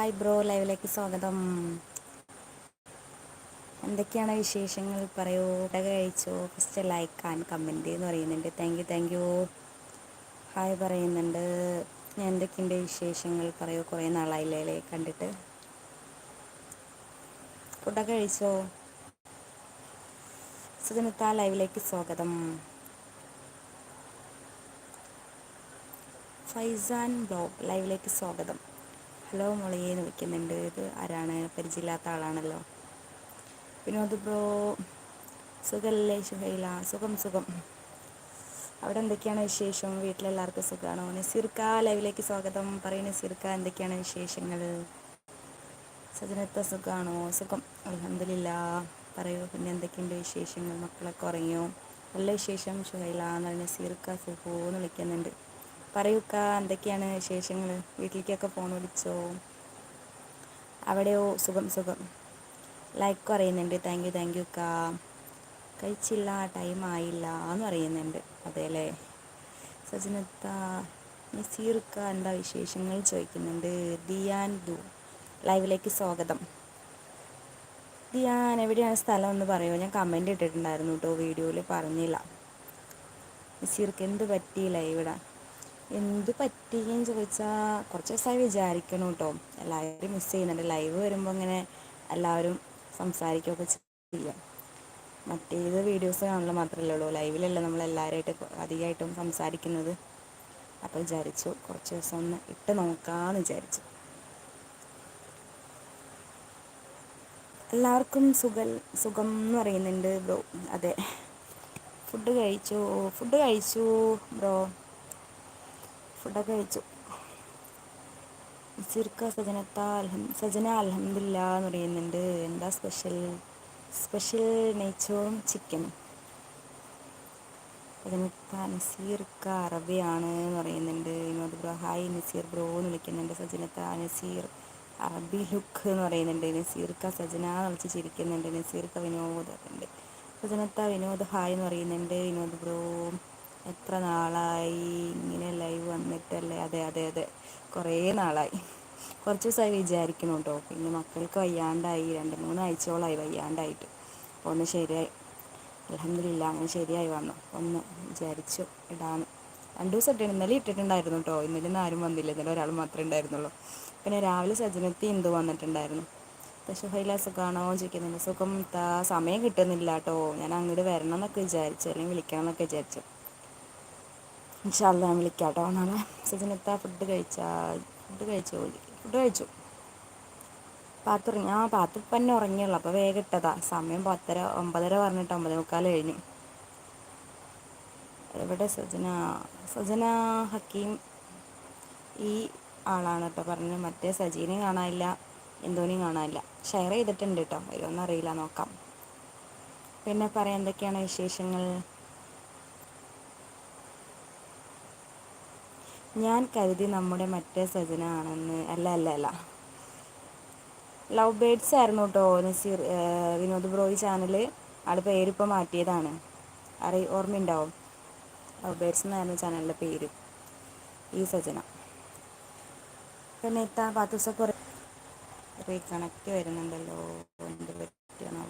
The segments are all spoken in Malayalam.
ഹായ് ബ്രോ ലൈവിലേക്ക് സ്വാഗതം. എന്തൊക്കെയാണ് വിശേഷങ്ങൾ? പറയൂ. ഊട്ടൊക്കെ കഴിച്ചോ? ഫസ്റ്റ് ലൈക്ക് ആൻഡ് കമന്റ് എന്ന് പറയുന്നുണ്ട്. Thank you thank you hi പറയുന്നുണ്ട്. എന്തൊക്കെയുണ്ട് വിശേഷങ്ങൾ? പറയൂ. കുറേ നാളായില്ലേ കണ്ടിട്ട്? ഫുഡൊക്കെ കഴിച്ചോ? സുജനത്ത ലൈവിലേക്ക് സ്വാഗതം. ഫൈസാൻ ബ്ലോഗ് ലൈവിലേക്ക് സ്വാഗതം. ഹലോ മുളയെന്ന് വിളിക്കുന്നുണ്ട്. ഇത് ആരാണ്? പരിചയമില്ലാത്ത ആളാണല്ലോ. വിനോദ് ബ്രോ സുഖല്ലേ? ഷുഹൈല സുഖം സുഖം. അവിടെ എന്തൊക്കെയാണ് വിശേഷം? വീട്ടിലെല്ലാവർക്കും സുഖമാണോ നസീർക്ക ലൈവിലേക്ക് സ്വാഗതം. പറയും നസീർക്ക എന്തൊക്കെയാണ് വിശേഷങ്ങൾ സജനത്ത സുഖമാണോ സുഖം. അലഹമില്ല പറയൂ പിന്നെ എന്തൊക്കെയുണ്ട് വിശേഷങ്ങൾ? മക്കളൊക്കെ ഉറങ്ങിയോ? നല്ല വിശേഷം ഷുഹൈല. എന്നാൽ നസീർക്ക സുഖോ എന്ന് വിളിക്കുന്നുണ്ട്. പറയൂക്ക എന്തൊക്കെയാണ് വിശേഷങ്ങൾ വീട്ടിലേക്കൊക്കെ ഫോൺ വിളിച്ചോ? അവിടെയോ? സുഖം സുഖം. ലൈക്ക് പറയുന്നുണ്ട്. താങ്ക് യു താങ്ക് യു കാ കഴിച്ചില്ല ടൈം ആയില്ല എന്ന് പറയുന്നുണ്ട്. അതെ അല്ലേ? സജനത്ത നസീർക്ക എന്താ വിശേഷങ്ങൾ ചോദിക്കുന്നുണ്ട്. ദിയാൻ ദു ലൈവിലേക്ക് സ്വാഗതം. ദിയാൻ എവിടെയാണ് സ്ഥലം എന്ന് പറയുമോ ഞാൻ കമന്റ് ഇട്ടിട്ടുണ്ടായിരുന്നു കേട്ടോ വീഡിയോയിൽ പറഞ്ഞില്ല. നസീർക്ക് എന്ത് പറ്റിയില്ല ഇവിടെ എന്ത് പറ്റിയെന്ന് ചോദിച്ചാൽ കുറച്ച് ദിവസമായി വിചാരിക്കണം കേട്ടോ എല്ലാവരും മിസ് ചെയ്യുന്നുണ്ട്. ലൈവ് വരുമ്പോൾ ഇങ്ങനെ എല്ലാവരും സംസാരിക്കുകയൊക്കെ ചെയ്യാം. മറ്റേത് വീഡിയോസ് കാണുന്നത് മാത്രമല്ലേ ഉള്ളൂ. ലൈവിലല്ല നമ്മൾ എല്ലാവരുമായിട്ട് അധികമായിട്ടും സംസാരിക്കുന്നത്? അപ്പോൾ വിചാരിച്ചു കുറച്ച് ദിവസം ഒന്ന് ഇട്ട് നോക്കാമെന്ന് വിചാരിച്ചു. എല്ലാവർക്കും സുഖം സുഖം എന്ന് പറയുന്നുണ്ട് ബ്രോ. അതെ. ഫുഡ് കഴിച്ചു ഫുഡ് കഴിച്ചു ബ്രോ. ഫുഡൊക്കെ കഴിച്ചു. ചുരുക്ക സജനത്താ അൽഹം സജന അലഹമില്ല എന്ന് പറയുന്നുണ്ട്. എന്താ സ്പെഷ്യൽ സ്പെഷ്യൽ നെയ്ച്ചോറും ചിക്കനും സജനത്ത നസീർക്ക അറബിയാണ് എന്ന് പറയുന്നുണ്ട്. Vinod bro hi Nazeer bro എന്ന് വിളിക്കുന്നുണ്ട്. സജനത്ത നസീർ അറബി ലുക്ക് എന്ന് പറയുന്നുണ്ട്. നസീർക്ക സജന എന്ന് വിളിച്ച് ചിരിക്കുന്നുണ്ട്. നസീർക്ക വിനോദ് ഉണ്ട് സജനത്ത വിനോദ് ഹായ് എന്ന് പറയുന്നുണ്ട്. വിനോദ് ബ്രോ എത്ര നാളായി? ഇങ്ങനെ ലൈവ് വന്നിട്ടല്ലേ? അതെ അതെ അതെ. കുറേ നാളായി. കുറച്ച് ദിവസമായി വിചാരിക്കണം കേട്ടോ പിന്നെ മക്കൾക്ക് വയ്യാണ്ടായി. രണ്ട് മൂന്ന് ആഴ്ചയോളമായി വയ്യാണ്ടായിട്ട്. അപ്പോൾ ഒന്ന് ശരിയായി. അലഹമില്ല അങ്ങനെ ശരിയായി വന്നു. ഒന്ന് വിചാരിച്ചു. ഇടാന്ന്. രണ്ട് ദിവസം ഇട്ടിട്ട് ഇന്നലെ ഇട്ടിട്ടുണ്ടായിരുന്നു കേട്ടോ ഇന്നലെ ഒന്നും ആരും വന്നില്ല. ഇന്നലെ ഒരാൾ മാത്രമേ ഉണ്ടായിരുന്നുള്ളൂ. പിന്നെ രാവിലെ സജനത്തി ഇന്ത് വന്നിട്ടുണ്ടായിരുന്നു? സുഹൈല സുഖമാണോ ചോദിക്കുന്നുണ്ട് സുഖം സമയം കിട്ടുന്നില്ല കേട്ടോ ഞാൻ അങ്ങോട്ട് വരണം എന്നൊക്കെ വിചാരിച്ചു. അല്ലെങ്കിൽ വിളിക്കണം എന്നൊക്കെ വിചാരിച്ചു. ഇൻഷാല്ല ഞാൻ വിളിക്കാം കേട്ടോ നാളെ സജനത്ത ഫുഡ് കഴിച്ചാൽ ഫുഡ് കഴിച്ചു? ഫുഡ് കഴിച്ചു. പാത്തുറങ്ങി. ആ പാത്തിപ്പം തന്നെ ഉറങ്ങിയുള്ളൂ. അപ്പോൾ വേഗം ഇട്ടതാ. സമയം പത്തര ഒമ്പതര പറഞ്ഞിട്ട് ഒമ്പത് മുക്കാൽ കഴിഞ്ഞു. എവിടെ സജന? സജന ഹക്കീം ഈ ആളാണ് കേട്ടോ പറഞ്ഞത്. മറ്റേ സജീനെ കാണാനില്ല എന്തോനെയും കാണാനില്ല. ഷെയർ ചെയ്തിട്ടുണ്ട് കേട്ടോ വരുമെന്നറിയില്ല നോക്കാം. പിന്നെ പറയാം എന്തൊക്കെയാണ് വിശേഷങ്ങൾ? ഞാൻ കരുതി നമ്മുടെ മറ്റേ സജന ആണെന്ന് അല്ല അല്ല അല്ല. ലവ് ബേഡ്സ് ആയിരുന്നു കേട്ടോ നസീർ വിനോദ് ബ്രോയി ചാനൽ ആളുടെ പേരിപ്പോൾ മാറ്റിയതാണ്. അറി ഓർമ്മയുണ്ടാവും? ലവ് ബേഡ്സ് എന്നായിരുന്നു ചാനലിന്റെ പേര്. ഈ സജന. പിന്നെ ഇത്ത ദിവസം കുറേ കണക്ട് വരുന്നുണ്ടല്ലോ. എന്ത് പറ്റിയാണോ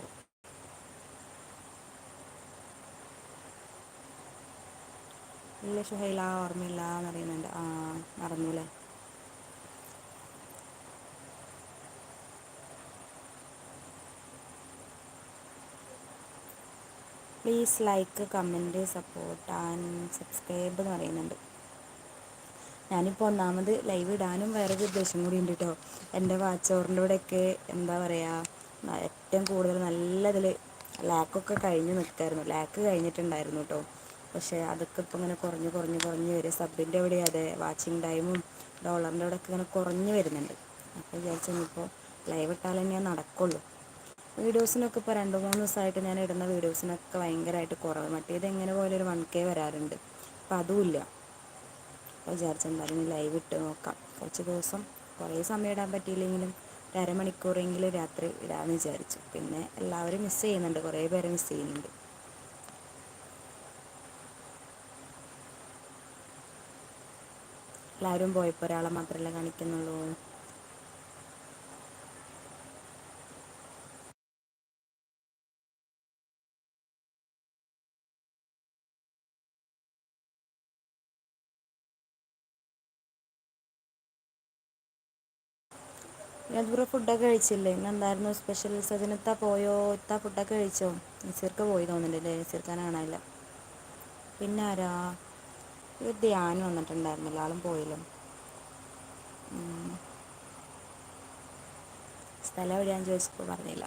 ഇല്ല ഷുഹൈല ഓർമ്മയില്ല എന്നറിയുന്നുണ്ട് ആ മറന്നുല്ലേ? Please like comment support and subscribe എന്ന് പറയുന്നുണ്ട്. ഞാനിപ്പോൾ ഒന്നാമത് ലൈവ് ഇടാനും വേറൊരു ഉദ്ദേശം കൂടി ഉണ്ട് കേട്ടോ എന്റെ വാച്ചോറിന്റെ കൂടെയൊക്കെ എന്താ പറയുക ഏറ്റവും കൂടുതൽ നല്ല ഇതിൽ ലാക്കൊക്കെ കഴിഞ്ഞ് നിൽക്കായിരുന്നു ലാക്ക് കഴിഞ്ഞിട്ടുണ്ടായിരുന്നു കേട്ടോ പക്ഷേ അതൊക്കെ ഇപ്പോൾ ഇങ്ങനെ കുറഞ്ഞ് കുറഞ്ഞ് കുറഞ്ഞ് വരും സബിന്റെ അവിടെ അതെ വാച്ചിങ് ടൈമും ഡോളറിന്റെ അവിടെ ഒക്കെ ഇങ്ങനെ കുറഞ്ഞ് വരുന്നുണ്ട്. അപ്പോൾ വിചാരിച്ചു ഇനിയിപ്പോൾ ലൈവ് ഇട്ടാൽ തന്നെ നടക്കുള്ളൂ. വീഡിയോസിനൊക്കെ ഇപ്പോൾ രണ്ട് മൂന്ന് ദിവസമായിട്ട് ഞാൻ ഇടുന്ന വീഡിയോസിനൊക്കെ ഭയങ്കരമായിട്ട് കുറവ്. മറ്റേത് എങ്ങനെ പോലെ ഒരു വൺ കെ വരാറുണ്ട്. അപ്പം അതുമില്ല അപ്പോൾ വിചാരിച്ചെന്തായാലും ലൈവ് ഇട്ട് നോക്കാം. കുറച്ച് ദിവസം കുറേ സമയം ഇടാൻ പറ്റിയില്ലെങ്കിലും ഒരു അരമണിക്കൂറെങ്കിലും രാത്രി ഇടാമെന്ന് വിചാരിച്ചു. പിന്നെ എല്ലാവരും മിസ് ചെയ്യുന്നുണ്ട്. കുറേ പേരെ മിസ് ചെയ്യുന്നുണ്ട്. എല്ലാവരും പോയപ്പോൾ ഒരാളെ മാത്രമല്ല കാണിക്കുന്നുള്ളൂ. നസീർ ഫുഡൊക്കെ കഴിച്ചില്ലേ? ഇന്ന് എന്തായിരുന്നു സ്പെഷ്യൽ സജനത്താ പോയോ? ഇത്ത ഫുഡൊക്കെ കഴിച്ചോ? നസീർക്ക് പോയി തോന്നുന്നുണ്ട് അല്ലേ കാണാനില്ല പിന്നെ ആരാ ഒരു ധ്യാനം വന്നിട്ടുണ്ടായിരുന്നല്ലോ ആളും പോയല്ലോ. സ്ഥലം എവിടെയാന്ന് ചോദിച്ചപ്പോൾ പറഞ്ഞില്ല.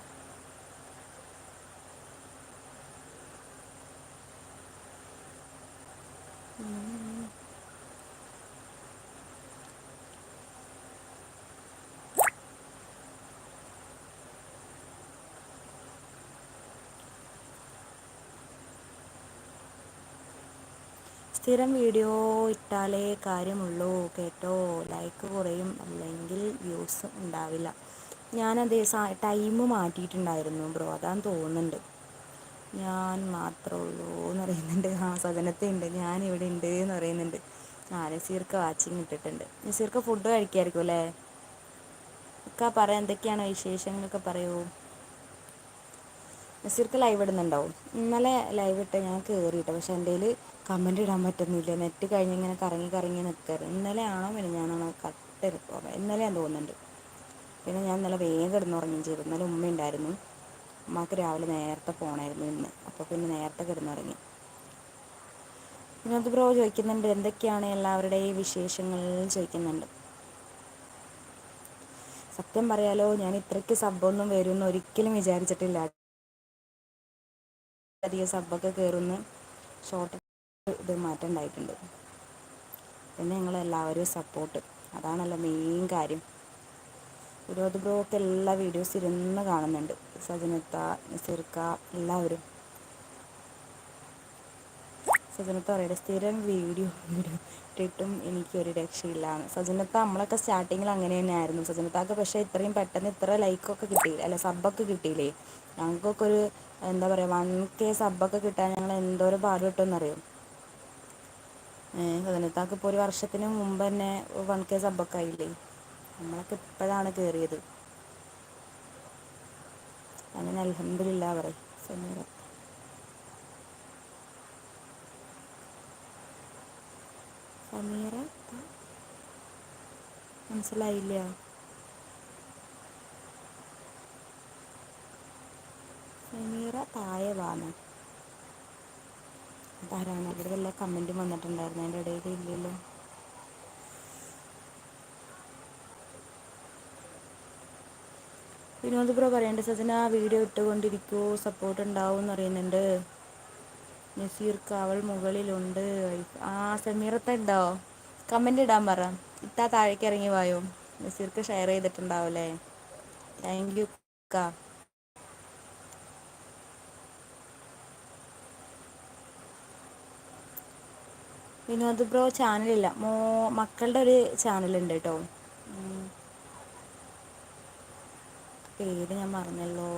സ്ഥിരം വീഡിയോ ഇട്ടാലേ കാര്യമുള്ളൂ കേട്ടോ? ലൈക്ക് കുറയും അല്ലെങ്കിൽ വ്യൂസ് ഉണ്ടാവില്ല. ഞാനത് ടൈം മാറ്റിയിട്ടുണ്ടായിരുന്നു ബ്രോ അതാന്ന് തോന്നുന്നുണ്ട്. ഞാൻ മാത്രമേ ഉള്ളൂ എന്ന് പറയുന്നുണ്ട്. ആ സദനത്തെ ഉണ്ട് ഞാൻ ഇവിടെ ഉണ്ട് എന്ന് പറയുന്നുണ്ട്. ആ നസീർക്ക് വാച്ചിങ് ഇട്ടിട്ടുണ്ട്. നസീർക്ക് ഫുഡ് കഴിക്കായിരിക്കും അല്ലേ? ഒക്കെ പറയാം എന്തൊക്കെയാണ് വിശേഷങ്ങളൊക്കെ പറയൂ? നസീർക്ക് ലൈവ് ഇടുന്നുണ്ടാവും. ഇന്നലെ ലൈവ് ഇട്ട് ഞാൻ കേറിയിട്ടോ പക്ഷെ എന്റെൽ കമന്റ് ഇടാൻ പറ്റുന്നില്ല. നെറ്റ് കഴിഞ്ഞ് ഇങ്ങനെ കറങ്ങി കറങ്ങി നിൽക്കാറ് ഇന്നലെ ആണോ മിനിഞ്ഞാന്നാണോ കട്ട് ഞാൻ തോന്നുന്നുണ്ട്. പിന്നെ ഞാൻ ഇന്നലെ വേഗം കിടന്ന് ഉറങ്ങുകയും ചെയ്തു. ഇന്നലെ ഉമ്മ ഉണ്ടായിരുന്നു. ഉമ്മാക്ക് രാവിലെ നേരത്തെ പോകണമായിരുന്നു ഇന്ന്. അപ്പോൾ പിന്നെ നേരത്തെ കിടന്നുറങ്ങി വിനോദ് ബ്രോ ചോദിക്കുന്നുണ്ട് എന്തൊക്കെയാണ് എല്ലാവരുടെയും വിശേഷങ്ങൾ? ചോദിക്കുന്നുണ്ട്. സത്യം പറയാലോ ഞാൻ ഇത്രയ്ക്ക് സബ്ബൊന്നും വരുമെന്ന് ഒരിക്കലും വിചാരിച്ചിട്ടില്ല. അധികം സബ്ബൊക്കെ കയറുന്നു ഷോർട്ട് ഇത് മാറ്റം ഉണ്ടായിട്ടുണ്ട്. പിന്നെ നിങ്ങളെല്ലാവരും സപ്പോർട്ട് അതാണല്ലോ മെയിൻ കാര്യം. വിരോധ ബ്രോക്ക് എല്ലാ വീഡിയോസ് ഇരുന്ന് കാണുന്നുണ്ട്. സജനത്ത നസീർക്ക എല്ലാവരും. സജനത്ത പറയുടെ സ്ഥിരം വീഡിയോ ഇട്ടിട്ടും എനിക്കൊരു രക്ഷയില്ലാന്ന് സജനത്ത നമ്മളൊക്കെ സ്റ്റാർട്ടിങ്ങിൽ അങ്ങനെ തന്നെയായിരുന്നു. സജനത്താക്ക് പക്ഷേ ഇത്രയും പെട്ടെന്ന് ഇത്ര ലൈക്കൊക്കെ കിട്ടിയില്ല? അല്ല സബ്ബൊക്കെ കിട്ടിയില്ലേ? ഞങ്ങൾക്കൊക്കെ ഒരു എന്താ പറയുക വൺ കെ സബ്ബൊക്കെ കിട്ടാൻ ഞങ്ങൾ എന്തോരം പാടുപെട്ടെന്നറിയോ ഏഹ് സജനത്താക്ക് ഇപ്പോൾ ഒരു വർഷത്തിന് മുമ്പ് തന്നെ വൺ കെ സബൊക്കെ ആയില്ലേ? നമ്മളൊക്കെ ഇപ്പോഴാണ് കയറിയത് അങ്ങനെ അലഹമില്ല അവരെ സമീറ. മനസ്സിലായില്ല. സമീറ താഴെ അവിടെ വല്ല കമന്റും വന്നിട്ടുണ്ടായിരുന്നു. അതിന്റെ ഇടയിൽ ഇല്ലല്ലോ. വിനോദ് ബ്രോ പറയേണ്ടത് സജന ആ വീഡിയോ ഇട്ടുകൊണ്ടിരിക്കുമോ സപ്പോർട്ട് ഉണ്ടാവും എന്ന് അറിയുന്നുണ്ട് നസീർക്ക് അവൾ മുകളിലുണ്ട്. ആ സമീറത്ത ഉണ്ടോ? കമന്റ് ഇടാൻ പറ. ഇത്താ താഴേക്ക് ഇറങ്ങി വായോ. നസീർക്ക് ഷെയർ ചെയ്തിട്ടുണ്ടാവും അല്ലേ താങ്ക് യു ഇക്ക വിനോദ് ബ്രോ ചാനലില്ല മോ മക്കളുടെ ഒരു ചാനലുണ്ട് കേട്ടോ പേര് ഞാൻ മറന്നല്ലോ.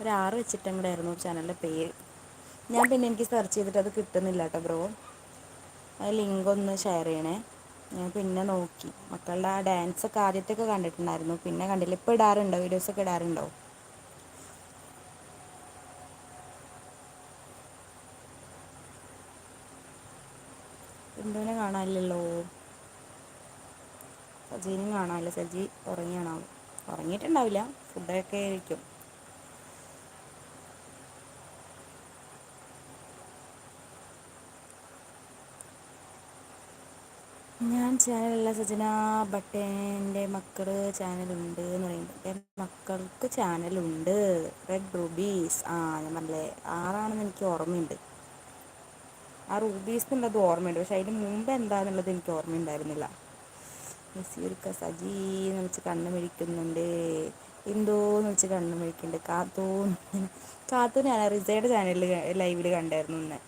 ഒരു ആറ് ആയിരുന്നു ചാനലിന്റെ പേര്. ഞാൻ പിന്നെ എനിക്ക് സെർച്ച് ചെയ്തിട്ട് അത് കിട്ടുന്നില്ല കേട്ടോ ബ്രോ. അത് ലിങ്ക് ഒന്ന് ഷെയർ ചെയ്യണേ. ഞാൻ പിന്നെ നോക്കി. മക്കളുടെ ആ ഡാൻസ് ഒക്കെ ആദ്യത്തെയൊക്കെ കണ്ടിട്ടുണ്ടായിരുന്നു. പിന്നെ കണ്ടില്ല. ഇപ്പോൾ ഇടാറുണ്ടോ? വീഡിയോസൊക്കെ ഇടാറുണ്ടോ? സജീനെയും കാണാമല്ലോ സജി ഉറങ്ങിയാണോ? ഉറങ്ങിയിട്ടുണ്ടാവില്ല ഫുഡൊക്കെ ആയിരിക്കും ഞാൻ ചാനലല്ല സജന ബട്ട് എന്റെ മക്കൾ ചാനലുണ്ട് എന്ന് പറയുമ്പോൾ എന്റെ മക്കൾക്ക് ചാനലുണ്ട്. Red rubies. ആ ഞാൻ പറഞ്ഞില്ലേ ആറാണെന്ന് എനിക്ക് ഓർമ്മയുണ്ട്. ആ റുബീസ് എന്നുള്ളത് ഓർമ്മയുണ്ട്. പക്ഷെ അതിന് മുമ്പ് എന്താണെന്നുള്ളത് എനിക്ക് ഓർമ്മയുണ്ടായിരുന്നില്ല. നസീർക്ക സജീന്ന് വെച്ച് കണ്ണ് മിഴിക്കുന്നുണ്ട് എന്തോന്ന് വെച്ച് കണ്ണ് മിഴിക്കുന്നുണ്ട് കാത്തൂൺ കാത്തൂൺ ഞാൻ റിസയുടെ ചാനലിൽ ലൈവിൽ കണ്ടായിരുന്നു ഇന്ന്.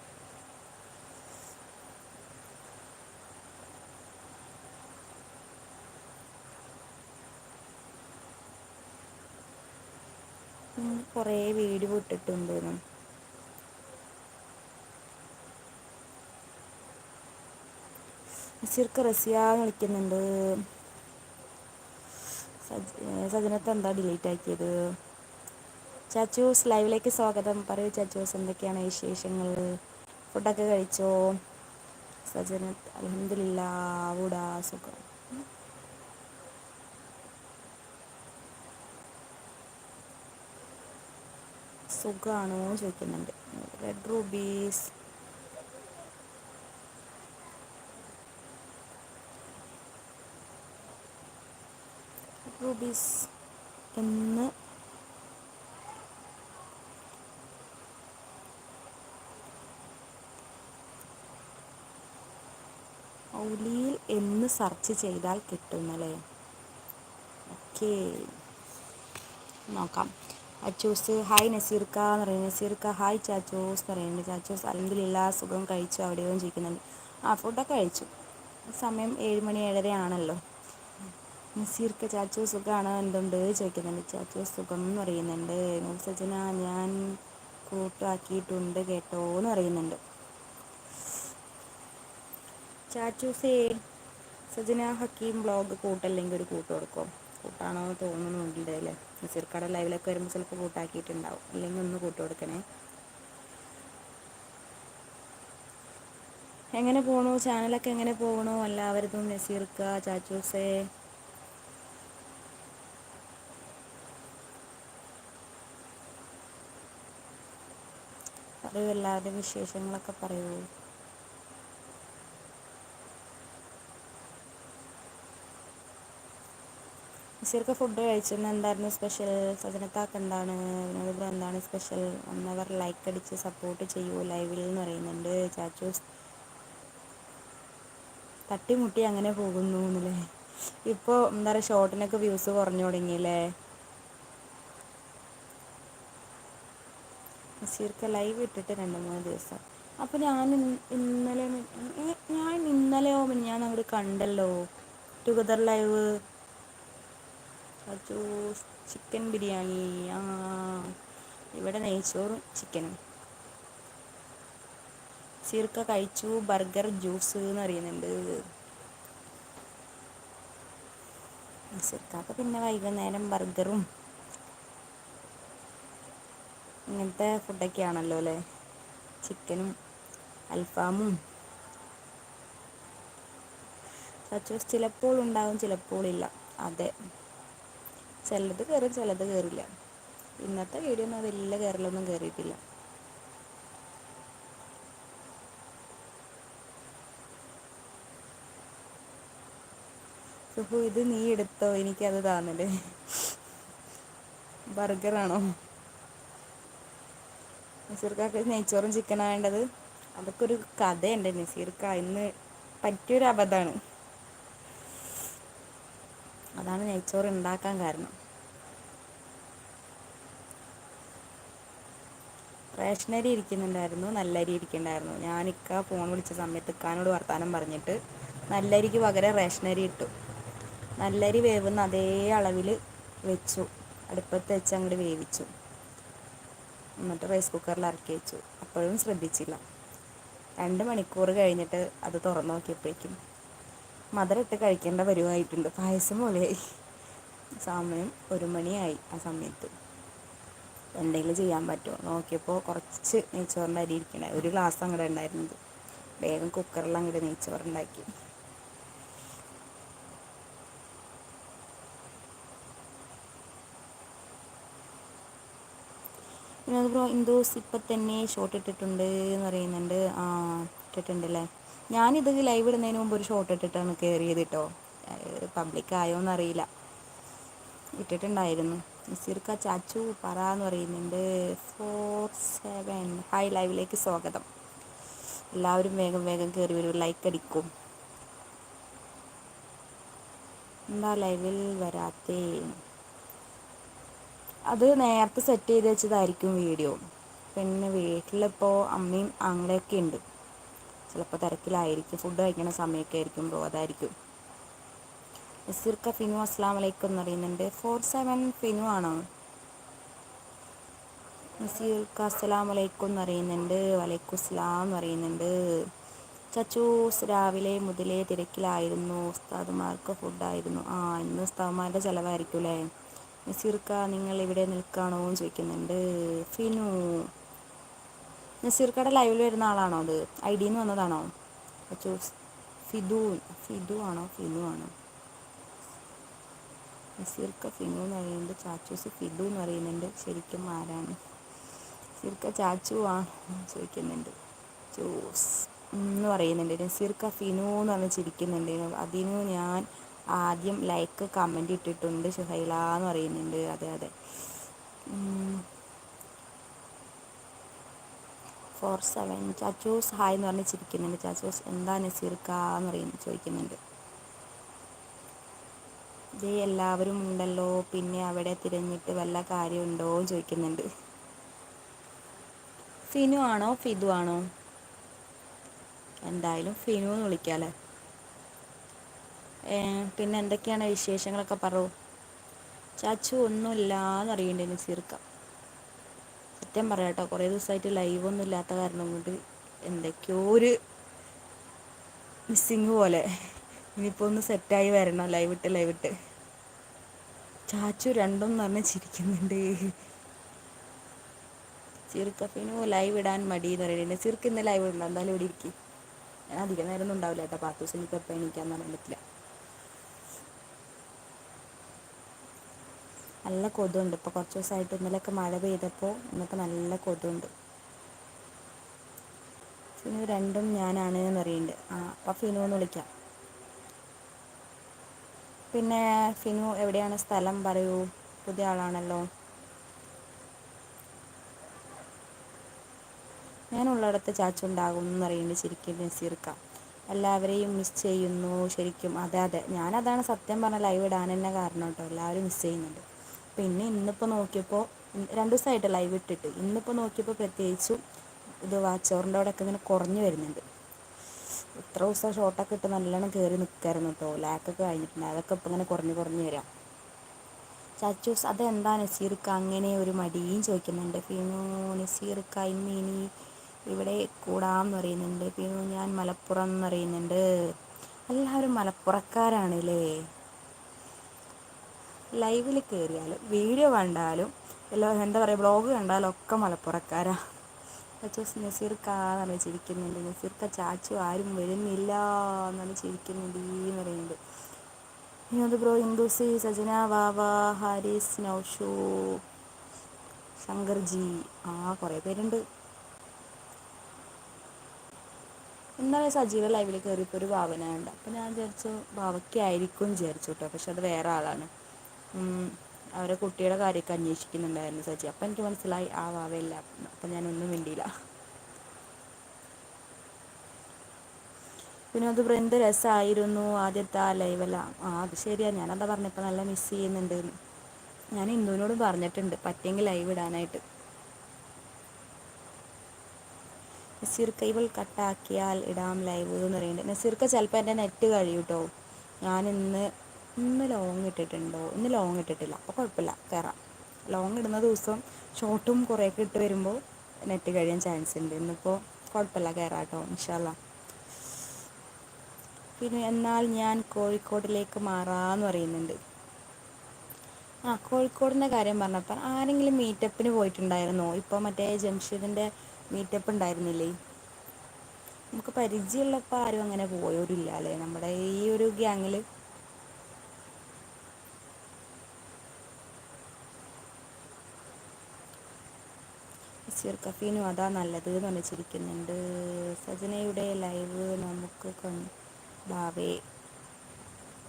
കുറേ വീഡിയോ ഇട്ടിട്ടുണ്ട്. നസീർക്ക് റസിയ എന്ന് വിളിക്കുന്നുണ്ട് സജനത്തെ എന്താ ഡിലീറ്റ് ആക്കിയത്? ചാച്ചൂസ് ലൈവിലേക്ക് സ്വാഗതം. പറയൂ ചാച്ചൂസ് എന്തൊക്കെയാണ് വിശേഷങ്ങൾ? ഫുഡൊക്കെ കഴിച്ചോ? സജന അലഹമില്ല ഊടാ സുഖം. സുഖമാണോ ചോദിക്കുന്നുണ്ട്. റെഡ് റൂബീസ് റൂബീസ് എന്ന് ഔലിയിൽ എന്ന് സെർച്ച് ചെയ്താൽ കിട്ടുന്നല്ലേ? ഓക്കെ നോക്കാം. അച്ചൂസ് ഹായ് നസീർക്ക എന്ന് പറയുന്നത് നസീർക്ക ഹായ് ചാച്ചോസ് എന്ന് പറയുന്നുണ്ട്. ചാച്ചോസ് അല്ലെങ്കിൽ എല്ലാ സുഖം കഴിച്ചു. അവിടെയും ജീവിക്കുന്നുണ്ട്. ആ ഫുഡൊക്കെ കഴിച്ചു. സമയം ഏഴ് മണി ഏഴര ആണല്ലോ നസീർക്ക ചാച്ചു സുഖമാണ് എന്തുണ്ട് ചോദിക്കുന്നുണ്ട്. ചാച്ചു സുഖം എന്ന് പറയുന്നുണ്ട് സജന ഞാൻ കൂട്ടാക്കിയിട്ടുണ്ട് കേട്ടോ എന്ന് പറയുന്നുണ്ട്. ചാച്ചൂസേ സജന ഹക്കീം ബ്ലോഗ് കൂട്ടല്ലെങ്കിൽ ഒരു കൂട്ട് കൊടുക്കും. കൂട്ടാണോ തോന്നുന്നുണ്ട് അല്ലേ നസീർക്കാടെ ലൈവിലൊക്കെ വരുമ്പോൾ ചിലപ്പോൾ കൂട്ടാക്കിയിട്ടുണ്ടാവും. അല്ലെങ്കിൽ ഒന്ന് കൂട്ട് കൊടുക്കണേ. എങ്ങനെ പോണു? ചാനലൊക്കെ എങ്ങനെ പോകണു എല്ലാവരും നസീർക്ക ചാച്ചൂസേ. പറയൂ എല്ലാവരുടെയും വിശേഷങ്ങളൊക്കെ പറയൂ മിസ്സിർക്ക് ഫുഡ് കഴിച്ചെന്ന് എന്തായിരുന്നു സ്പെഷ്യൽ സജനത്താക്ക് എന്താണ്? വിനോദപുരം എന്താണ് സ്പെഷ്യൽ ഒന്നവർ ലൈക്ക് അടിച്ച് സപ്പോർട്ട് ചെയ്യൂ. ലൈവിൽ എന്ന് പറയുന്നുണ്ട്. ചാച്ചൂസ് തട്ടിമുട്ടി അങ്ങനെ പോകുന്നു എന്നല്ലേ ഇപ്പോൾ എന്താ പറയുക ഷോർട്ടിനൊക്കെ വ്യൂസ് കുറഞ്ഞു തുടങ്ങിയില്ലേ നസീർക്ക് ലൈവ് ഇട്ടിട്ട് രണ്ട് മൂന്ന് ദിവസം. അപ്പോൾ ഞാൻ ഇന്നലെ ഞാൻ ഇന്നലെയോ ഞാൻ അങ്ങോട്ട് കണ്ടല്ലോ. Together live juice chicken biryani. ആ ഇവിടെ നെയ്ച്ചോറും ചിക്കനും സീർക്ക കഴിച്ചു ബർഗർ ജ്യൂസ് എന്ന് അറിയുന്നുണ്ട് സീർക്കാക്ക് പിന്നെ വൈകുന്നേരം ബർഗറും ഇങ്ങനത്തെ ഫുഡൊക്കെ ആണല്ലോ അല്ലേ? ചിക്കനും അൽഫാമും. സച്ചോസ് ചിലപ്പോൾ ഉണ്ടാവും ചിലപ്പോൾ ഇല്ല. അതെ. ചിലത് കയറും ചിലത് കയറില്ല. ഇന്നത്തെ വീഡിയോ ഒന്നും വലിയ കയറലൊന്നും കയറിയിട്ടില്ല. സുഹു ഇത് നീ എടുത്തോ? എനിക്കത് താന്നില്ലേ. ബർഗറാണോ നസീർക്കാക്ക് നെയ്ച്ചോറും ചിക്കനാണ് വേണ്ടത്. അതൊക്കെ ഒരു കഥയുണ്ട് നസീർക്ക. ഇന്ന് പറ്റിയൊരു അബദ്ധമാണ്. അതാണ് നെയ്ച്ചോറ് ഉണ്ടാക്കാൻ കാരണം. റേഷനരി ഇരിക്കുന്നുണ്ടായിരുന്നു നല്ല അരി ഇരിക്കുന്നുണ്ടായിരുന്നു. ഞാൻ ഇക്ക ഫോൺ വിളിച്ച സമയത്ത് ഇക്കാനോട് വർത്താനം പറഞ്ഞിട്ട് നല്ല അരിക്ക് പകരം റേഷനരി ഇട്ടു. നല്ലരി വേവുന്ന അതേ അളവിൽ വെച്ചു. അടുപ്പത്ത് വെച്ച് അങ്ങോട്ട് വേവിച്ചു. എന്നിട്ട് റൈസ് കുക്കറിൽ ഇറക്കി വെച്ചു. അപ്പോഴും ശ്രദ്ധിച്ചില്ല. രണ്ട് മണിക്കൂർ കഴിഞ്ഞിട്ട് അത് തുറന്നു നോക്കിയപ്പോഴേക്കും മധുരമിട്ട് കഴിക്കേണ്ട പരുവായിട്ടുണ്ട്. പായസം പോലെയായി. സമയം ഒരു മണിയായി ആ സമയത്ത്. എന്തെങ്കിലും ചെയ്യാൻ പറ്റുമോ? നോക്കിയപ്പോൾ കുറച്ച് നെയ്ച്ചോറിന്റെ അരി ഇരിക്കണേ. ഒരു ഗ്ലാസ് അങ്ങോട്ട് ഉണ്ടായിരുന്നത്. വേഗം കുക്കറിൽ അങ്ങോട്ട് നെയ്ച്ചോറുണ്ടാക്കി വിനോദ് ബ്രോ ഇന്തോസ് ഇപ്പം തന്നെ ഷോട്ട് ഇട്ടിട്ടുണ്ട് എന്ന് പറയുന്നുണ്ട്. ആ ഇട്ടിട്ടുണ്ട് അല്ലേ ഞാനിത് ലൈവ് ഇടുന്നതിന് മുമ്പ് ഒരു ഷോട്ട് ഇട്ടിട്ടാണ് കയറിയത് കേട്ടോ പബ്ലിക് ആയോ എന്നറിയില്ല. ഇട്ടിട്ടുണ്ടായിരുന്നു. സിർക്ക ചാച്ചു പറ എന്ന് പറയുന്നുണ്ട്. ഫോർ സെവൻ ഹായ് ലൈവിലേക്ക് സ്വാഗതം. എല്ലാവരും വേഗം വേഗം കയറി വരും. ലൈക്ക് അടിക്കും. എന്താ ലൈവിൽ വരാത്തേ? അത് നേരത്തെ സെറ്റ് ചെയ്ത് വെച്ചതായിരിക്കും വീഡിയോ പിന്നെ വീട്ടിലിപ്പോൾ അമ്മയും ആങ്ങളെയൊക്കെ ഉണ്ട്. ചിലപ്പോൾ തിരക്കിലായിരിക്കും. ഫുഡ് കഴിക്കണ സമയമൊക്കെ ആയിരിക്കും ബ്രോ അതായിരിക്കും. നസീർക്ക ഫിനു അസ്ലാം വലൈക്കും എന്ന് പറയുന്നുണ്ട്. ഫോർ സെവൻ ഫിനു ആണോ? നസീർക്ക അസ്സലാം വലൈക്കും എന്ന് പറയുന്നുണ്ട്. വലൈക്കും അസ്ലാം എന്ന് പറയുന്നുണ്ട്. ചച്ചൂസ് രാവിലെ മുതലേ തിരക്കിലായിരുന്നു. ഉസ്താദുമാർക്ക് ഫുഡായിരുന്നു ആ ഇന്ന് ഉസ്താദുമാരുടെ ചിലവായിരിക്കും അല്ലേ? നസീർക്ക നിങ്ങൾ ഇവിടെ നിൽക്കാണോ? എന്ന് ചോദിക്കുന്നുണ്ട്. ഫിനു നസീർക്കയുടെ ലൈവിൽ വരുന്ന ആളാണോ അത്? ഐ ഡിന്ന് വന്നതാണോ? ചൂസ് ഫിദു ഫിദു ആണോ? ഫിനു ആണോ? നസീർക്ക ഫിനു എന്ന് പറയുന്നുണ്ട്. ചാച്ചൂസ് ഫിദു എന്ന് പറയുന്നുണ്ട്. ശരിക്കും ആരാണ്? നസീർക്ക ചാച്ചു ആണോ ചോദിക്കുന്നുണ്ട്. ചൂസ് എന്ന് പറയുന്നുണ്ട്. നസീർക്ക ഫിനു എന്ന് പറഞ്ഞ് ചിരിക്കുന്നുണ്ട്. അതിന് ഞാൻ ആദ്യം ലൈക്ക് കമന്റ് ഇട്ടിട്ടുണ്ട് സുഹൈല എന്ന് പറയുന്നുണ്ട്. അതെ അതെ. ഫോർ സെവൻ ചാച്ചൂസ് ഹായ് എന്ന് പറഞ്ഞ് ചിരിക്കുന്നുണ്ട് ചാച്ചൂസ് എന്താ നസീർക്ക എന്ന് പറയുന്നു ചോദിക്കുന്നുണ്ട്. ഇതേ എല്ലാവരും ഉണ്ടല്ലോ. പിന്നെ അവിടെ തിരഞ്ഞിട്ട് വല്ല കാര്യമുണ്ടോ എന്ന് ചോദിക്കുന്നുണ്ട്. ഫിനു ആണോ? ഫിദു ആണോ? എന്തായാലും ഫിനു എന്ന് വിളിക്കാല്ലേ? പിന്നെ എന്തൊക്കെയാണ് വിശേഷങ്ങളൊക്കെ പറയൂ ചാച്ചു ഒന്നുമില്ലാന്ന് അറിയണ്ടേ നസീർക്ക സത്യം പറയാട്ടോ കുറേ ദിവസമായിട്ട് ലൈവ് ഒന്നും ഇല്ലാത്ത കാരണം കൊണ്ട് എന്തൊക്കെയോ ഒരു മിസ്സിങ് പോലെ. ഇനിയിപ്പോൾ ഒന്ന് സെറ്റായി വരണം ലൈവ് ഇട്ട് ലൈവ് ഇട്ട് ചാച്ചു രണ്ടും പറഞ്ഞ് ചിരിക്കുന്നുണ്ട്. ചിറുക്ക ഫിനു ലൈവ് ഇടാൻ മടി എന്ന് പറയുന്നുണ്ട് ചിർക്ക് ഇന്ന് ലൈവ് ഇടണം എന്തായാലും ഇവിടെ ഇരിക്കും. ഞാൻ അധികം നേരം ഒന്നും ഉണ്ടാവില്ല കേട്ടോ പത്ത് ദിവസം എനിക്ക് എപ്പോൾ എണീക്കാന്ന് പറയാൻ പറ്റില്ല. നല്ല കൊതുണ്ട്. ഇപ്പോൾ കുറച്ച് ദിവസമായിട്ട് ഇന്നലെയൊക്കെ മഴ പെയ്തപ്പോൾ ഇന്നത്തെ നല്ല കൊതുണ്ട്. ഫിനു രണ്ടും ഞാനാണ് എന്ന് പറയുന്നുണ്ട്. ആ അപ്പം ഫിനു എന്ന് വിളിക്കാം. പിന്നെ ഫിനു എവിടെയാണ് സ്ഥലം പറയൂ? പുതിയ ആളാണല്ലോ. ഞാനുള്ളിടത്ത് ചാച്ചുണ്ടാകും എന്നറിയുന്നുണ്ട് ശരിക്കും നസീർക്ക. എല്ലാവരെയും മിസ് ചെയ്യുന്നു ശരിക്കും. അതെ അതെ. ഞാനതാണ് സത്യം പറഞ്ഞ ലൈവ് ഇടാൻ തന്നെ കാരണം കേട്ടോ. എല്ലാവരും മിസ് ചെയ്യുന്നുണ്ട്. പിന്നെ ഇന്നിപ്പോൾ നോക്കിയപ്പോൾ രണ്ട് ദിവസമായിട്ട് ലൈവ് ഇട്ടിട്ട്. ഇന്നിപ്പോൾ നോക്കിയപ്പോൾ പ്രത്യേകിച്ചും ഇത് വാച്ചോറിന്റെ അവിടെയൊക്കെ ഇങ്ങനെ കുറഞ്ഞു വരുന്നുണ്ട്. ഇത്ര ദിവസം ഷോട്ടൊക്കെ ഇട്ട് നല്ലോണം കയറി നിൽക്കായിരുന്നു കേട്ടോ ലാക്കൊക്കെ കഴിഞ്ഞിട്ടുണ്ട്. അതൊക്കെ ഇപ്പം ഇങ്ങനെ കുറഞ്ഞ് കുറഞ്ഞ് വരാം. ചാച്ചൂസ് അതെന്താ നസീർക്ക അങ്ങനെ ഒരു മടിയും? ചോദിക്കുന്നുണ്ട്. ഫിനു നസീർക്ക ഇന്ന് ഇനി ഇവിടെ കൂടാന്ന് പറയുന്നുണ്ട്. ഫിനു ഞാൻ മലപ്പുറം എന്ന് പറയുന്നുണ്ട്. എല്ലാവരും മലപ്പുറക്കാരാണല്ലേ ലൈവിൽ കയറിയാലും വീഡിയോ കണ്ടാലും എല്ലാ എന്താ പറയുക ബ്ലോഗ് കണ്ടാലും ഒക്കെ മലപ്പുറക്കാരാ. ചാച്ചൂസ് നസീർക്ക എന്നാണ് ചിരിക്കുന്നുണ്ട്. നസീർക്ക ചാച്ചു ആരും വരുന്നില്ല എന്നാണ് ചിരിക്കുന്നുണ്ട് എന്ന് പറയുന്നുണ്ട് വിനോദ് ബ്രോ ഹിന്ദുസി സജന വാവ ഹാരിസ് നൗഷു ശങ്കർജി ആ കുറേ പേരുണ്ട്. ഇന്നലെ സജീവ ലൈവിൽ കയറിയപ്പോൾ ഒരു ഭാവന ഉണ്ട് അപ്പോൾ ഞാൻ വിചാരിച്ചു ഭാവയ്ക്കായിരിക്കും വിചാരിച്ചു കേട്ടോ. പക്ഷെ അത് വേറെ ആളാണ്. അവരെ കുട്ടിയുടെ കാര്യമൊക്കെ അന്വേഷിക്കുന്നുണ്ടായിരുന്നു സച്ചി അപ്പം എനിക്ക് മനസ്സിലായി ആ വാവയില്ല. അപ്പം ഞാനൊന്നും മിണ്ടിയില്ല. പിന്നെ അത് എന്ത് രസമായിരുന്നു ആദ്യത്തെ ആ ലൈവല്ല ആ അത് ശരിയാണ് ഞാനതാ പറഞ്ഞപ്പോൾ നല്ല മിസ് ചെയ്യുന്നുണ്ട്. ഞാൻ ഇന്ദുവിനോടും പറഞ്ഞിട്ടുണ്ട് പറ്റിയെങ്കിൽ ലൈവ് ഇടാനായിട്ട്. ഇവൾ കട്ടാക്കിയാൽ ഇടാം ലൈവ് എന്ന് പറയുന്നുണ്ട്. നസീർക്ക ചിലപ്പോൾ എന്റെ നെറ്റ് കഴിയൂട്ടോ. ഞാൻ ഇന്ന് ലോങ് ഇട്ടിട്ടുണ്ടോ? ഇന്ന് ലോങ് ഇട്ടിട്ടില്ല. അപ്പോൾ കുഴപ്പമില്ല. കയറാം ലോങ് ഇടുന്ന ദിവസം ഷോർട്ടും കുറേയൊക്കെ ഇട്ട് വരുമ്പോൾ നെറ്റ് കഴിയാൻ ചാൻസ് ഉണ്ട് ഇന്നിപ്പോൾ കുഴപ്പമില്ല. കയറാം കേട്ടോ ഇൻഷാല്ല പിന്നെ എന്നാൽ ഞാൻ കോഴിക്കോടിലേക്ക് മാറാമെന്ന് പറയുന്നുണ്ട്. ആ കോഴിക്കോടിന്റെ കാര്യം പറഞ്ഞപ്പോൾ ആരെങ്കിലും മീറ്റപ്പിന് പോയിട്ടുണ്ടായിരുന്നോ? ഇപ്പോൾ മറ്റേ ജംഷീദിന്റെ മീറ്റപ്പ് ഉണ്ടായിരുന്നില്ലേ? നമുക്ക് പരിചയമുള്ളപ്പോൾ ആരും അങ്ങനെ പോയോരില്ല അല്ലേ? നമ്മുടെ ഈ ഒരു ഗ്യാങ്ങിൽ ബഷീർ കഫീനും അതാ നല്ലത് എന്ന് പറഞ്ഞിരിക്കുന്നുണ്ട് സജനയുടെ ലൈവ് നമുക്ക് ഭാവേ.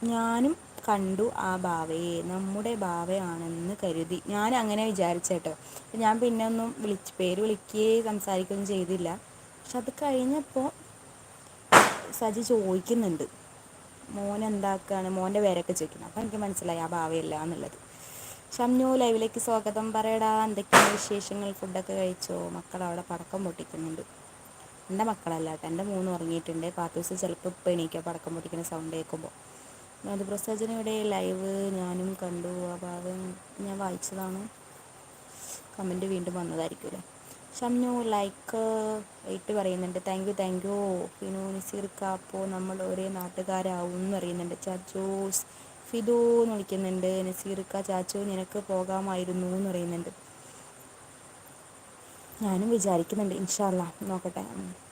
ഞാനും കണ്ടു ആ ഭാവയെ നമ്മുടെ ഭാവയാണെന്ന് കരുതി. ഞാൻ അങ്ങനെ വിചാരിച്ചേട്ടോ. ഞാൻ പിന്നെ ഒന്നും വിളിച്ച് പേര് വിളിക്കുകയും സംസാരിക്കുകയും ചെയ്തില്ല. പക്ഷെ അത് കഴിഞ്ഞപ്പോൾ സജി ചോദിക്കുന്നുണ്ട്. മോൻ എന്താക്കാണ്? മോന്റെ പേരൊക്കെ ചോദിക്കുന്നത് അപ്പം എനിക്ക് മനസ്സിലായി ആ ഭാവയല്ല എന്നുള്ളത്. ഷംനു ലൈവിലേക്ക് സ്വാഗതം. പറയടാ എന്തൊക്കെയാണ് വിശേഷങ്ങൾ? ഫുഡൊക്കെ കഴിച്ചോ? മക്കൾ അവിടെ പടക്കം പൊട്ടിക്കുന്നുണ്ട്. എന്റെ മക്കളല്ല കേട്ടോ എന്റെ മൂന്ന് ഉറങ്ങിയിട്ടുണ്ട്. പാത്തൂസ് ചിലപ്പോൾ ഇപ്പം എണീക്കുക പടക്കം പൊട്ടിക്കുന്ന സൗണ്ട് കേൾക്കുമ്പോൾ അത് പ്രസവജനയുടെ ലൈവ് ഞാനും കണ്ടു. ആ ഭാഗം ഞാൻ വായിച്ചതാണ്. കമന്റ് വീണ്ടും വന്നതായിരിക്കുമല്ലേ? ഷംനു ലൈക്ക് എയ്റ്റ് പറയുന്നുണ്ട്. Thank you thank you Finu നിസീർക്ക നമ്മൾ ഒരേ നാട്ടുകാരാവും എന്ന് പറയുന്നുണ്ട്. ചാച്ചൂസ് ഫിദു എന്ന് വിളിക്കുന്നുണ്ട്. നസീർക്ക ചാച്ചു നിനക്ക് പോകാമായിരുന്നു എന്ന് പറയുന്നുണ്ട്. ഞാനും വിചാരിക്കുന്നുണ്ട് ഇൻഷാല്ല നോക്കട്ടെ.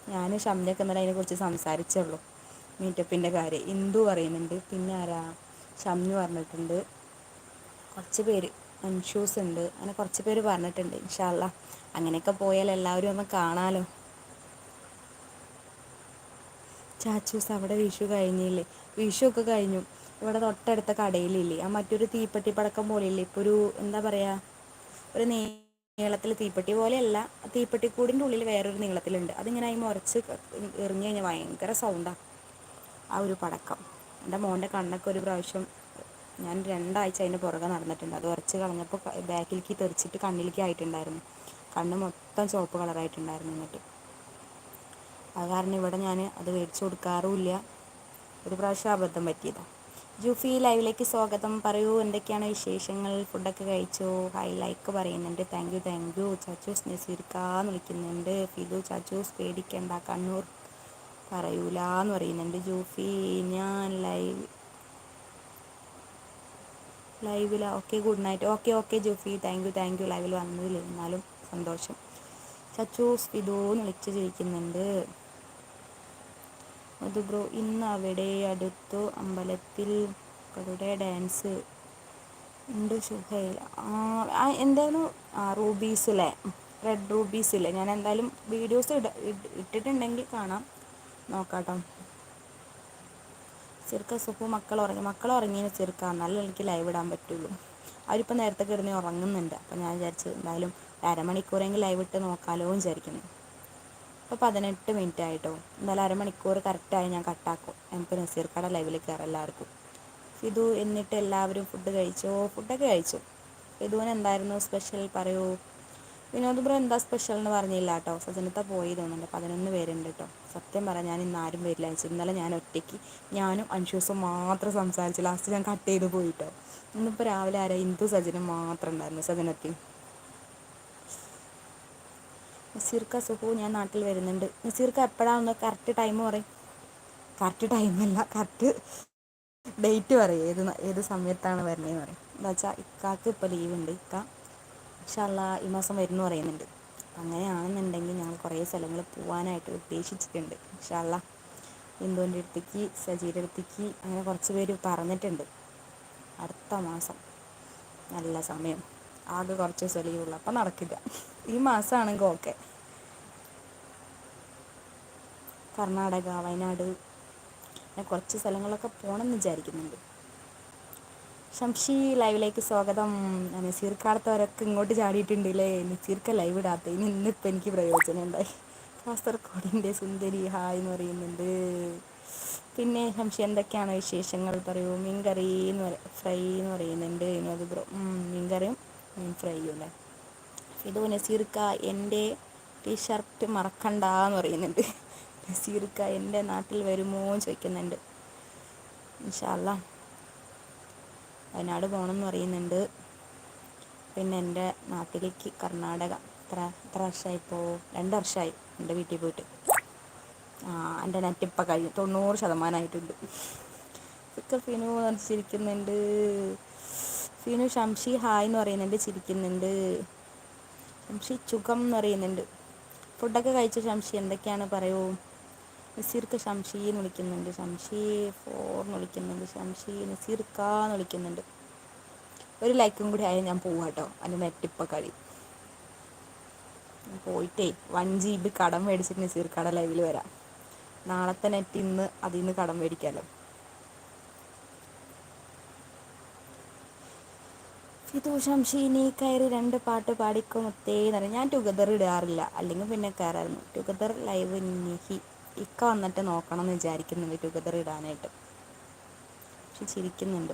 ഞാൻ ഷംനയൊക്കെ ഇന്നലെ അതിനെക്കുറിച്ച് സംസാരിച്ചുള്ളൂ മീറ്റപ്പിന്റെ കാര്യം. ഇന്ദു പറയുന്നുണ്ട് പിന്നെ ആരാ? ഷംനു പറഞ്ഞിട്ടുണ്ട്. കുറച്ച് പേര് അൻഷൂസ് ഉണ്ട്. അങ്ങനെ കുറച്ച് പേര് പറഞ്ഞിട്ടുണ്ട് ഇൻഷാല്ല അങ്ങനെയൊക്കെ പോയാൽ എല്ലാവരും ഒന്ന് കാണാലോ. ചാച്ചൂസ് അവിടെ വിഷു കഴിഞ്ഞില്ലേ? വിഷു ഒക്കെ കഴിഞ്ഞു. ഇവിടെ തൊട്ടടുത്ത കടയിലില്ലേ? ആ മറ്റൊരു തീപ്പെട്ടി പടക്കം പോലെയില്ലേ? ഇപ്പൊ ഒരു എന്താ പറയാ ഒരു നീളത്തിൽ തീപ്പെട്ടി പോലെയല്ല തീപ്പെട്ടി കൂടിന്റെ ഉള്ളിൽ വേറൊരു നീളത്തിലുണ്ട്. അതിങ്ങനെ അതിന് മുറച്ച് എറിഞ്ഞു കഴിഞ്ഞാൽ ഭയങ്കര സൗണ്ടാണ് ആ ഒരു പടക്കം. എന്റെ മോന്റെ കണ്ണൊക്കെ ഒരു പ്രാവശ്യം ഞാൻ രണ്ടാഴ്ച അതിന്റെ പുറകെ നടന്നിട്ടുണ്ട്. അത് ഉറച്ച് കളഞ്ഞപ്പോൾ ബാക്കിലേക്ക് തെറിച്ചിട്ട് കണ്ണിലേക്ക് ആയിട്ടുണ്ടായിരുന്നു. കണ്ണ് മൊത്തം ചുവപ്പ് കളറായിട്ടുണ്ടായിരുന്നു എന്നിട്ട്. അത് കാരണം ഇവിടെ ഞാൻ അത് മേടിച്ചു കൊടുക്കാറുമില്ല. ഒരു പ്രാവശ്യം അബദ്ധം പറ്റിയതാണ് ജൂഫി ലൈവിലേക്ക് സ്വാഗതം. പറയൂ എന്തൊക്കെയാണ് വിശേഷങ്ങൾ? ഫുഡൊക്കെ കഴിച്ചോ? ഹൈ ലൈക്ക് പറയുന്നുണ്ട്. Thank you thank you Chachus നസീർക്കാന്ന് വിളിക്കുന്നുണ്ട്. ഫിദു ചാച്ചൂസ് പേടിക്കണ്ട കണ്ണൂർ പറയൂല എന്ന് പറയുന്നുണ്ട്. ജൂഫി ഞാൻ live ലൈവില. Okay good night okay okay Jufi. Thank you thank you ലൈവിൽ വന്നതിൽ എന്നാലും സന്തോഷം. ചച്ചൂസ് ഫിദു എന്ന് വിളിച്ച് മധു ബ്രോ ഇന്ന് അവിടെ അടുത്തു അമ്പലത്തിൽ കളുടെ ഡാൻസ് ഉണ്ട് ഷുഹൈൽ എന്തായാലും റൂബീസിലെ റെഡ് റൂബീസിലെ ഞാൻ എന്തായാലും വീഡിയോസ് ഇട ഇട്ടിട്ടുണ്ടെങ്കിൽ കാണാം. നോക്കാട്ടോ. ചെറുക്ക സുഖം മക്കൾ ഉറങ്ങി മക്കൾ ഉറങ്ങിയെന്ന് ചെറുക്ക. എന്നാലും എനിക്ക് ലൈവ് ഇടാൻ പറ്റുള്ളൂ. അവരിപ്പോൾ നേരത്തെ കിടന്ന് ഉറങ്ങുന്നുണ്ട്. അപ്പം ഞാൻ വിചാരിച്ചു എന്തായാലും അരമണിക്കൂറെങ്കിലും ലൈവ് ഇട്ട് നോക്കാമല്ലോ വിചാരിക്കുന്നു. ഇപ്പോൾ പതിനെട്ട് മിനിറ്റ് ആയിട്ടോ എന്തായാലും അരമണിക്കൂർ കറക്റ്റായി ഞാൻ കട്ടാക്കും നമുക്ക് നസീർക്കട ലൈവിൽ കയറാം എല്ലാവർക്കും. ഇതു എന്നിട്ട് എല്ലാവരും ഫുഡ് കഴിച്ചോ. ഫുഡൊക്കെ കഴിച്ചു. ഫിദുവിന് എന്തായിരുന്നു സ്പെഷ്യൽ പറയൂ? വിനോദ് ബ്രോ എന്താ സ്പെഷ്യൽ എന്ന് പറഞ്ഞില്ല കേട്ടോ സജനത്ത പോയി തോന്നുന്നുണ്ട്. പതിനൊന്ന് പേരുണ്ട് കേട്ടോ സത്യം പറയാം ഞാൻ ഇന്ന് ആരും വരില്ല വെച്ചു ഇന്നലെ ഞാൻ ഒറ്റയ്ക്ക് ഞാനും അൻഷൂസും മാത്രം സംസാരിച്ചു. ലാസ്റ്റ് ഞാൻ കട്ട് ചെയ്ത് പോയിട്ടോ ഇന്നിപ്പോൾ രാവിലെ ആരാ? ഹിന്ദു സജനം മാത്രം ഉണ്ടായിരുന്നു സജനത്തിൽ നസീർക്ക സുഹു ഞാൻ നാട്ടിൽ വരുന്നുണ്ട്. നസീർക്ക എപ്പോഴാണെന്ന് കറക്റ്റ് ടൈം പറയും. കറക്റ്റ് ടൈമല്ല കറക്റ്റ് ഡേറ്റ് പറയും. ഏത് ഏത് സമയത്താണ് വരണേന്ന് പറയും. എന്താ വെച്ചാൽ ഇക്കാക്ക് ഇപ്പോൾ ലീവ് ഉണ്ട്. ഇക്ക ഇൻഷാല്ല ഈ മാസം വരുന്നു പറയുന്നുണ്ട്. അങ്ങനെയാണെന്നുണ്ടെങ്കിൽ ഞങ്ങൾ കുറേ സ്ഥലങ്ങൾ പോകാനായിട്ട് ഉദ്ദേശിച്ചിട്ടുണ്ട്. ഇൻഷാല്ല ഇന്ദുവിന്റെ അടുത്തേക്ക് സജീരുടെ അടുത്തേക്ക് അങ്ങനെ കുറച്ച് പേര് പറഞ്ഞിട്ടുണ്ട്. അടുത്ത മാസം. നല്ല സമയം. ആകെ കുറച്ച് ദിവസം അപ്പം നടക്കില്ല. ഈ മാസമാണെങ്കിൽ ഓക്കെ. കർണാടക വയനാട് അങ്ങനെ കുറച്ച് സ്ഥലങ്ങളൊക്കെ പോകണമെന്ന് വിചാരിക്കുന്നുണ്ട്. ഷംഷി ലൈവിലേക്ക് സ്വാഗതം. നസീർക്കാടത്തവരൊക്കെ ഇങ്ങോട്ട് ചാടിയിട്ടുണ്ടല്ലേ നസീർക്ക ലൈവ് ഇടാത്ത ഇനി ഇന്നിപ്പോൾ എനിക്ക് പ്രയോജനം ഉണ്ടായി കാസർഗോഡിന്റെ സുന്ദരി ഹായ് എന്ന് പറയുന്നുണ്ട്. പിന്നെ ശംഷി എന്തൊക്കെയാണ് വിശേഷങ്ങൾ പറയൂ? മീൻകറി എന്ന് പറ ഫ്രൈ എന്ന് പറയുന്നുണ്ട്. വിനോദ് ബ്രോ. മീൻകറിയും മീൻ ഫ്രൈയും അല്ലേ ഇത് നസീർക്ക എന്റെ ടീഷർട്ട് മറക്കണ്ട എന്ന് പറയുന്നുണ്ട്. നസീർക്ക എന്റെ നാട്ടിൽ വരുമോ എന്ന് ചോദിക്കുന്നുണ്ട്. ഇൻഷാല്ല വയനാട് പോകണം എന്ന് പറയുന്നുണ്ട്. പിന്നെ എന്റെ നാട്ടിലേക്ക് കർണാടക. എത്ര എത്ര വർഷമായിപ്പോൾ രണ്ട് വർഷമായി എന്റെ വീട്ടിൽ പോയിട്ട്. ആ എന്റെ നെറ്റ് ഇപ്പം കഴിഞ്ഞു. തൊണ്ണൂറ് ശതമാനമായിട്ടുണ്ട്. ഇതൊക്കെ ഫിനു ചിരിക്കുന്നുണ്ട് ഫിനു ഷംഷി ഹായ് എന്ന് പറയുന്നുണ്ട് ചിരിക്കുന്നുണ്ട്. ഷംഷി ചുഖം എന്ന് പറയുന്നുണ്ട്. ഫുഡൊക്കെ കഴിച്ച ഷംഷി? എന്തൊക്കെയാണ് പറയൂ? നസീർക്ക് ഷംഷി എന്ന് വിളിക്കുന്നുണ്ട്. ഷംഷി ഫോർ എന്ന് വിളിക്കുന്നുണ്ട്. ഷംഷി നസീർക്ക എന്ന് വിളിക്കുന്നുണ്ട്. ഒരു ലൈക്കും കൂടി ആയാലും ഞാൻ പോവാം കേട്ടോ അതിന്റെ നെറ്റിപ്പ കളി. പോയിട്ടേ വൺ ജി ബി കടം മേടിച്ചിട്ട് നസീർക്കാടെ കട ലൈവിൽ വരാം. നാളത്തെ നെറ്റ് ഇന്ന് അതിൽ നിന്ന് കടം മേടിക്കാമല്ലോ ഫിതു ഷംഷീനി കയറി രണ്ട് പാട്ട് പാടിക്കുമത്തേ എന്ന് പറഞ്ഞാൽ ഞാൻ ടുഗദർ ഇടാറില്ല. അല്ലെങ്കിൽ പിന്നെ കയറായിരുന്നു ടുഗദർ ലൈവ് നിഹി ഇക്ക വന്നിട്ട് നോക്കണം എന്ന് വിചാരിക്കുന്നുണ്ട് ടുഗദർ ഇടാനായിട്ട്. പക്ഷെ ചിരിക്കുന്നുണ്ട്.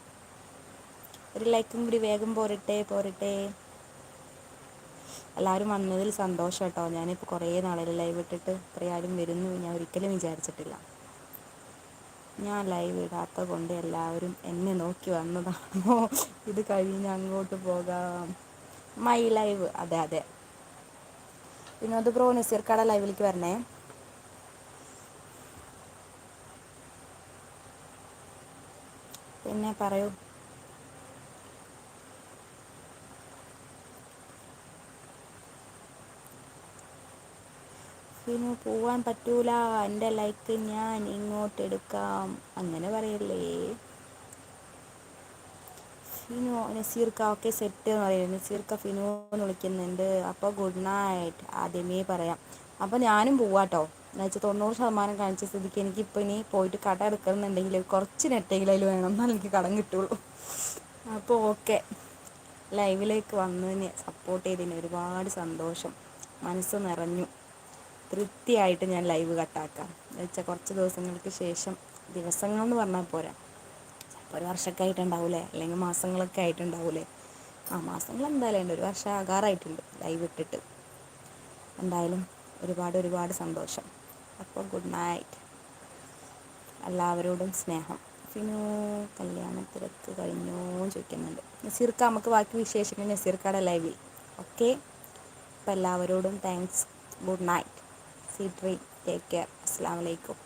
ഒരു ലൈക്കും കൂടി വേഗം പോരട്ടെ പോരട്ടെ. എല്ലാവരും വന്നതിൽ സന്തോഷം കേട്ടോ. ഞാനിപ്പോൾ കുറേ നാളെ ലൈവ് ഇട്ടിട്ട് ഇത്രയാരും വരുന്നു. ഞാൻ ഒരിക്കലും വിചാരിച്ചിട്ടില്ല. ഞാൻ ലൈവ് ഇടാത്ത കൊണ്ട് എല്ലാവരും എന്നെ നോക്കി വന്നതാണോ? ഇത് കഴിഞ്ഞ് അങ്ങോട്ട് പോകാം. മൈ ലൈവ് അതെ അതെ. വിനോദ് ബ്രോ നസീർക്കാട ലൈവിലേക്ക് വരണേ. പിന്നെ പറയൂ. പിന്നെ പോവാൻ പറ്റൂല. എന്റെ ലൈക്ക് ഞാൻ ഇങ്ങോട്ട് എടുക്കാം. അങ്ങനെ പറയല്ലേ? ഫിനു നസീർക്ക ഓക്കെ സെറ്റ് എന്ന് പറയുന്നത് നസീർക്ക ഫിനു എന്ന് വിളിക്കുന്നുണ്ട്. അപ്പോൾ ഗുഡ് നൈറ്റ് ആദ്യമേ പറയാം. അപ്പോൾ ഞാനും പോവാട്ടോ. എന്ന് വെച്ചാൽ തൊണ്ണൂറ് ശതമാനം കാണിച്ച സ്ഥിതിക്ക് എനിക്ക് എനിക്കിപ്പോൾ ഇനി പോയിട്ട് കട എടുക്കണമെന്നുണ്ടെങ്കിൽ കുറച്ച് നെറ്റെങ്കിലും വേണം എന്നാൽ എനിക്ക് കടം കിട്ടുള്ളൂ. അപ്പോൾ ഓക്കെ. ലൈവിലേക്ക് വന്നതിന് സപ്പോർട്ട് ചെയ്തതിന് ഒരുപാട് സന്തോഷം. മനസ്സ് നിറഞ്ഞു. തൃപ്തിയായിട്ട് ഞാൻ ലൈവ് കട്ടാക്കാം. എന്ന് വെച്ചാൽ കുറച്ച് ദിവസങ്ങൾക്ക് ശേഷം ദിവസങ്ങൾ എന്ന് പറഞ്ഞാൽ പോരാ ഒരു വർഷമൊക്കെ ആയിട്ടുണ്ടാവൂലേ അല്ലെങ്കിൽ മാസങ്ങളൊക്കെ ആയിട്ടുണ്ടാവൂലേ? ആ മാസങ്ങൾ എന്തായാലും ഉണ്ട്. ഒരു വർഷം ആകാറായിട്ടുണ്ട് ലൈവ് ഇട്ടിട്ട്. എന്തായാലും ഒരുപാട് ഒരുപാട് സന്തോഷം. അപ്പോൾ ഗുഡ് നൈറ്റ്. എല്ലാവരോടും സ്നേഹം. ഫിനു കല്യാണ തിരക്ക് കഴിഞ്ഞോ ചോദിക്കുന്നുണ്ട്. നസീർക്ക നമുക്ക് ബാക്കി വിശേഷങ്ങൾ നസീർക്കയുടെ ലൈവിൽ. ഓക്കെ? അപ്പോൾ എല്ലാവരോടും thanks good night. See tree take care അസ്സാം വലൈക്കും